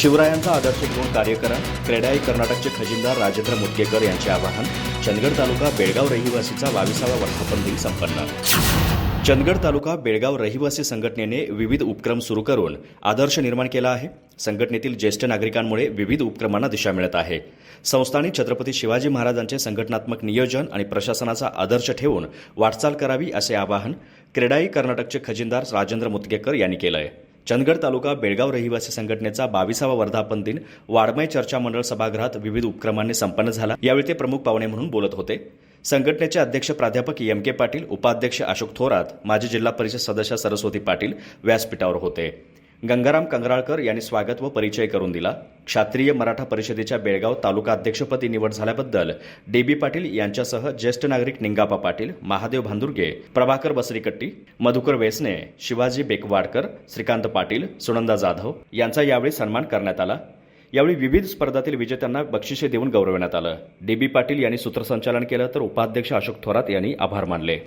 शिवरायांचा आदर्श घेऊन कार्य करा क्रेडाई कर्नाटकचे खजिनदार राजेंद्र मुदगेकर यांचे आवाहन चंदगड तालुका बेळगाव रहिवासीचा बावीसावा वर्धापन दिन संपन्न. चंदगड तालुका बेळगाव रहिवासी संघटनेने विविध उपक्रम सुरू करून आदर्श निर्माण केला आहे. संघटनेतील ज्येष्ठ नागरिकांमुळे विविध उपक्रमांना दिशा मिळत आहे. संस्थांनी छत्रपती शिवाजी महाराजांचे संघटनात्मक नियोजन आणि प्रशासनाचा आदर्श ठेवून वाटचाल करावी असे आवाहन क्रेडाई कर्नाटकचे खजिनदार राजेंद्र मुदगेकर यांनी केलं आहे चंदगड तालुका बेळगाव रहिवासी संघटनेचा बावीसावा वर्धापन दिन वाडमय चर्चा मंडळ सभागृहात विविध उपक्रमांनी संपन्न झाला. यावेळी ते प्रमुख पाहुणे म्हणून बोलत होते. संघटनेचे अध्यक्ष प्राध्यापक एम के पाटील उपाध्यक्ष अशोक थोरात माजी जिल्हा परिषद सदस्य सरस्वती पाटील व्यासपीठावर होते. गंगाराम कंगराळकर यांनी स्वागत व परिचय करून दिला. क्षात्रीय मराठा परिषदेच्या बेळगाव तालुका अध्यक्षपदी निवड झाल्याबद्दल डी बी पाटील यांच्यासह ज्येष्ठ नागरिक निंगापा पाटील महादेव भांदुर्गे प्रभाकर बसरीकट्टी मधुकर वेसने शिवाजी बेकवाडकर श्रीकांत पाटील सुनंदा जाधव यांचा यावेळी सन्मान करण्यात आला. यावेळी विविध स्पर्धातील विजेत्यांना बक्षिसे देऊन गौरवण्यात आलं. डी बी पाटील यांनी सूत्रसंचालन केलं तर उपाध्यक्ष अशोक थोरात यांनी आभार मानले.